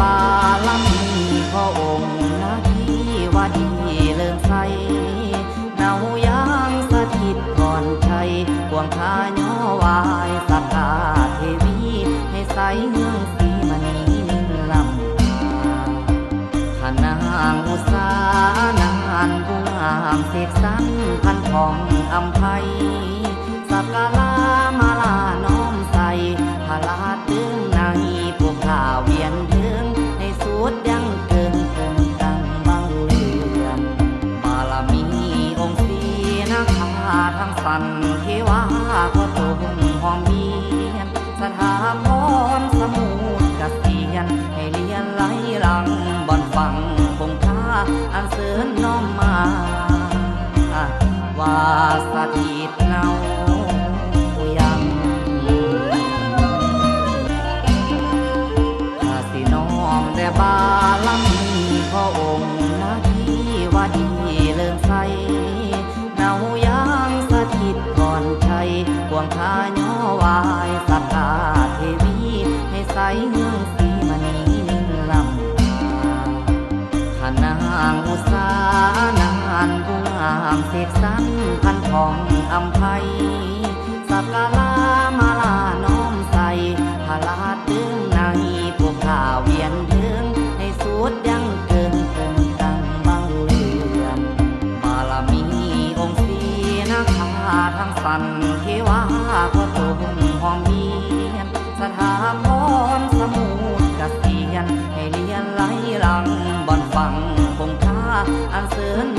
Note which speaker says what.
Speaker 1: บาลังมีพระองค์นาที่ว่าดีเลื่อมใสเนายางสถิตก่อนชัยกวงคาย่อวายสักกาเทวีให้ใสเมืองสีมณีนินลำขนางอุสานานบุงามเสกสรรพันทองอำไพสักกาลามา นาคาทางสันเทวาก็ตรงห้องเวียน สถาพรสมุทรเกษียณให้เลียนไหลหลังบอนฟังคงค่าอันเสริญน้อมมา ว่าสถิตเนายังข้าสิน้อมแต่บาลังมีพระองค์หน้าที่ว่าดีเลื่อมใสเนา วงคาย่อวายสักกาเทวี ให้ใสเมืองสีมณีนินลำขนางอุสานานบุงามเสกสันพันของอำไพสักกาลามาันเทว่าก็ตงห้องเรียนสถาพรสมุทรกษียณให้เรียนไหลหลังบ่อนฟังคงค่าอันเสริญ